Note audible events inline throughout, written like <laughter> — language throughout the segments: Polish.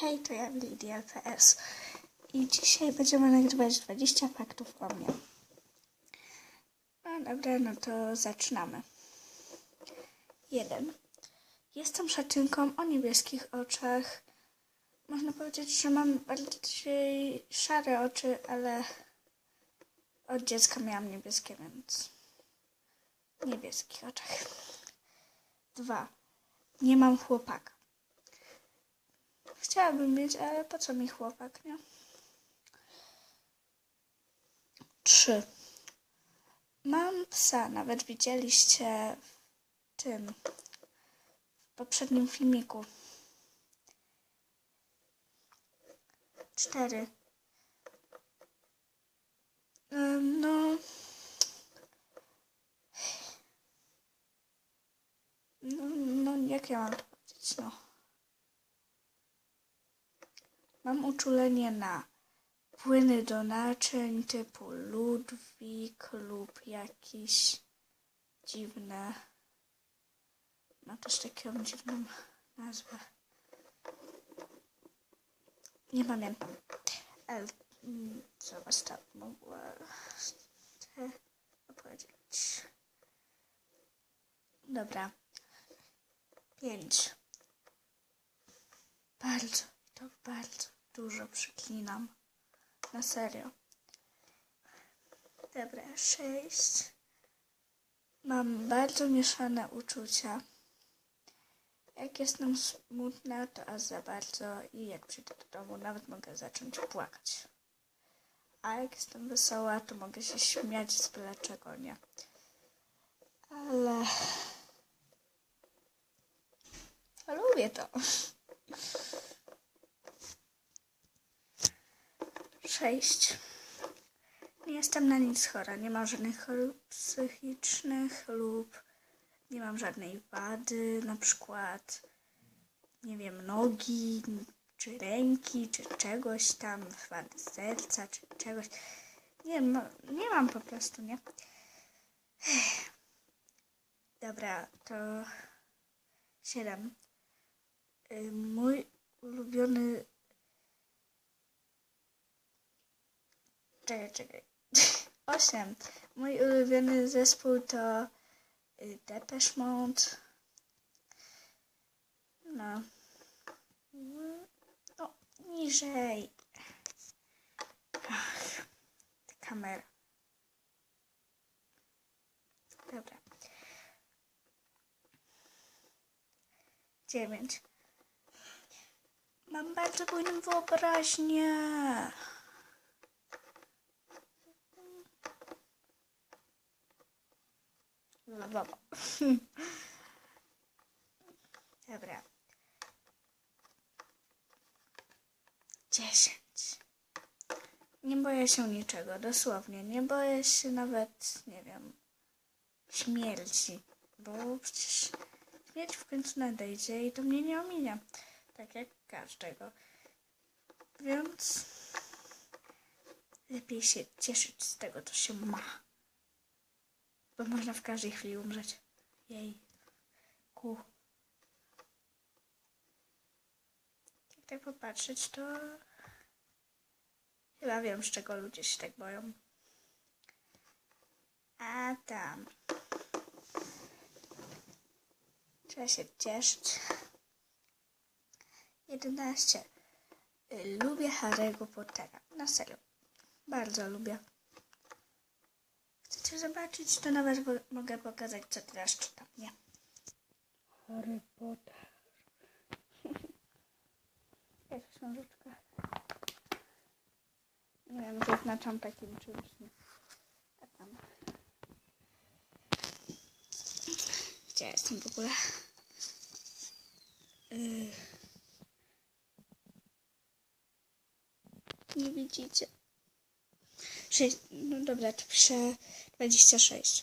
Hej, to ja LPS i dzisiaj będziemy nagrywać 20 faktów o mnie. No dobra, no to zaczynamy. 1. Jestem szatynką o niebieskich oczach. Można powiedzieć, że mam bardziej szare oczy, ale od dziecka miałam niebieskie, więc niebieskich oczach. 2. Nie mam chłopaka. Chciałabym mieć, ale po co mi chłopak, nie? Trzy. Mam psa, nawet widzieliście w tym, w poprzednim filmiku. Cztery. No. No, no, jak ja mam to powiedzieć, no. Mam uczulenie na płyny do naczyń typu Ludwik lub jakieś dziwne. Ma też taką dziwną nazwę. Nie pamiętam. Co was tam mogła powiedzieć? Dobra. Pięć. Bardzo, to bardzo dużo przeklinam. Na serio. Dobra, sześć. Mam bardzo mieszane uczucia. Jak jestem smutna, to aż za bardzo i jak przyjdę do domu, nawet mogę zacząć płakać. A jak jestem wesoła, to mogę się śmiać z byle czego, nie? Ale... Lubię to. Sześć. Nie jestem na nic chora. Nie mam żadnych chorób psychicznych lub nie mam żadnej wady, na przykład nie wiem, nogi, czy ręki, czy czegoś tam, wady serca, czy czegoś. Nie no, nie mam po prostu, nie? Dobra, to siedem. Y, Mój ulubiony Czekaj, czekaj. <laughs> Osiem. Mój ulubiony zespół to y, Depeche Mode. No. No, niżej. Ach, kamera. Dobra. Dziewięć. Mam bardzo bujną wyobraźnię. Wiadomo. <laughs> Dobra. Dziesięć. Nie boję się niczego, dosłownie. Nie boję się nawet, nie wiem, śmierci. Bo przecież śmierć w końcu nadejdzie i to mnie nie ominia. Tak jak każdego. Więc lepiej się cieszyć z tego, co się ma. Bo można w każdej chwili umrzeć. Jej. Ku. Jak tak popatrzeć, to chyba wiem, z czego ludzie się tak boją. A tam. Trzeba się cieszyć. 11. Y, Lubię Harry'ego Pottera. Na serio. Bardzo lubię. Chcecie zobaczyć, to nawet mogę pokazać, co teraz czytam, nie? Harry Potter. <laughs> Jest książeczka. Nie wiem, zaznaczam takim czymś, nie? A tam. Gdzie jestem w ogóle? Yy. Nie widzicie. Sześć, no dobra, to piszę 26.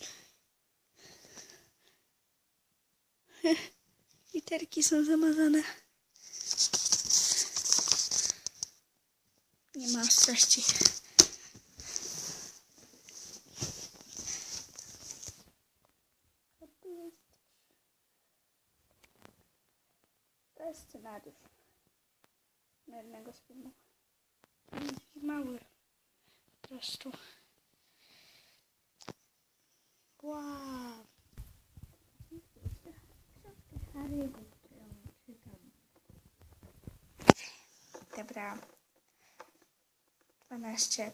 <laughs> Literki są zamazane. Nie ma ostrości. To jest scenariusz. na jednego. Taki mały. Po prostu. Wow. Dobra. 12.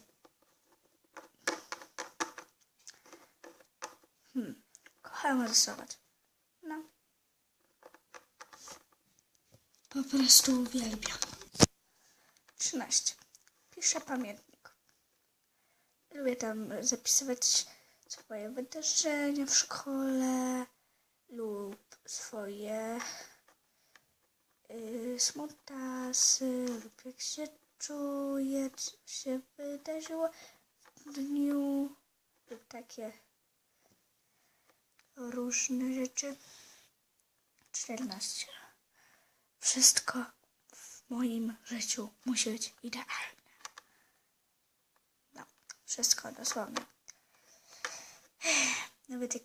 Hmm. Kocham rysować. No. Po prostu uwielbiam. 13. Piszę pamiętnik. Lubię tam zapisywać swoje wydarzenia w szkole lub swoje yy, smutasy lub jak się czuję, co się wydarzyło w dniu lub takie różne rzeczy. 14. Wszystko w moim życiu musi być idealne. No, wszystko dosłownie. Nawet jak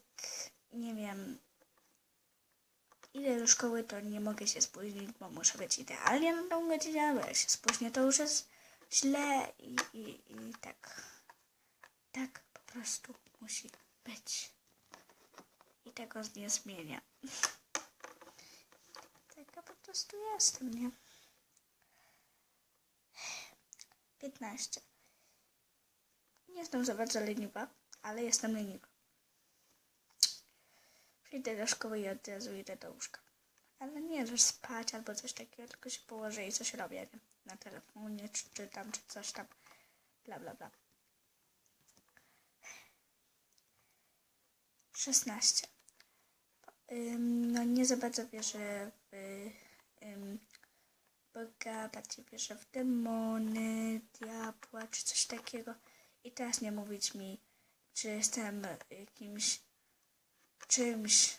nie wiem, idę do szkoły, to nie mogę się spóźnić, bo muszę być idealnie na tą godzinę, bo jak się spóźnię, to już jest źle i, i, i tak. Tak po prostu musi być. I tego nie zmienia. Taka po prostu jestem, nie? 15. Nie jestem za bardzo leniwa, ale jestem leniwa. Przyjdę do szkoły i od razu idę do łóżka. Ale nie, że spać albo coś takiego, tylko się położę i coś robię, nie? Na telefonie, czy czytam, czy coś tam. Bla, bla, bla. 16. Ym, no nie za bardzo wierzę w ym, Boga, bardziej wierzę w demony, diabła czy coś takiego. I teraz nie mówić mi, czy jestem jakimś czymś,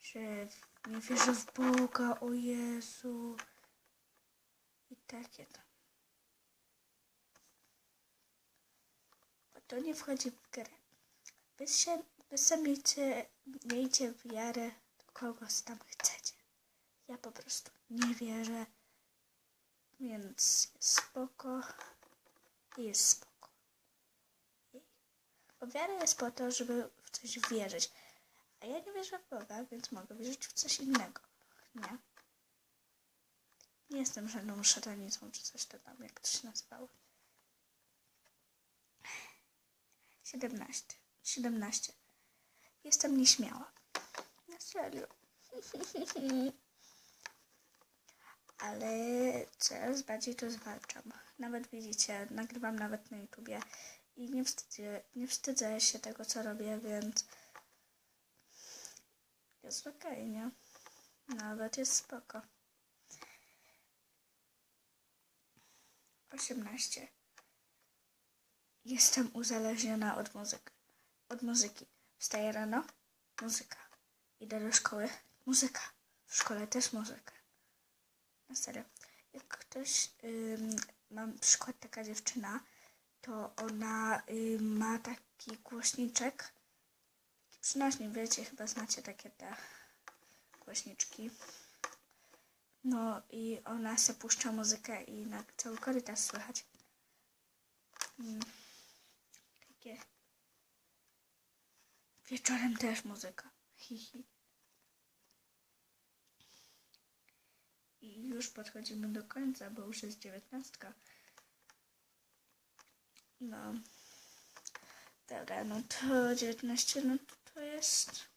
że nie wierzę w Boga, o Jezu. I takie tam. Bo to nie wchodzi w grę. Wy, się, wy sobie miejcie, wiarę do kogoś tam chcecie. Ja po prostu nie wierzę, więc spoko i jest spoko. Bo wiara jest po to, żeby w coś wierzyć. A ja nie wierzę w Boga, więc mogę wierzyć w coś innego. Nie? Nie jestem żadną szatanicą, czy coś to tam, jak to się nazywało. 17. 17. Jestem nieśmiała. Na serio. <laughs> Ale coraz bardziej to zwalczam. Nawet widzicie, nagrywam nawet na YouTubie i nie wstydzę, nie wstydzę się tego, co robię, więc jest okej, nie? Nawet jest spoko. 18. Jestem uzależniona od muzyki. Od muzyki. Wstaję rano, muzyka. Idę do szkoły, muzyka. W szkole też muzyka. Na serio. Jak ktoś, ym, mam przykład taka dziewczyna, to ona ma taki głośniczek, taki przynośnik, wiecie, chyba znacie takie te głośniczki. No i ona se puszcza muzykę i na cały korytarz słychać. Mm. Takie. Wieczorem też muzyka. Hihi. I już podchodzimy do końca, bo już jest dziewiętnastka. No. Dobra, no to 19, no to, to jest...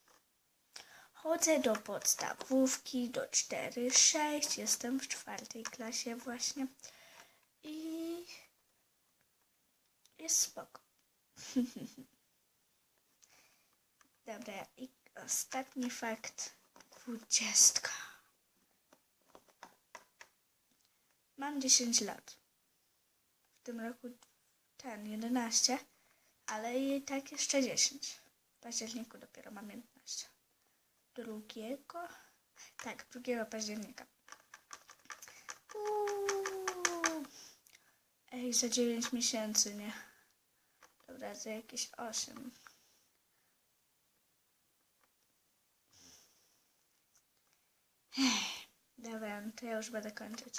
Chodzę do podstawówki, do 4-6, jestem w czwartej klasie właśnie. I jest spoko. <laughs> Dobra, i ostatni fakt. Dwudziestka. Mam 10 lat. W tym roku ten 11, ale i tak jeszcze 10. W październiku dopiero mam 11. Drugiego? Tak, 2 października. Uuu. Ej, za 9 miesięcy, nie? Dobra, za jakieś 8. Dobra, to ja już będę kończyć.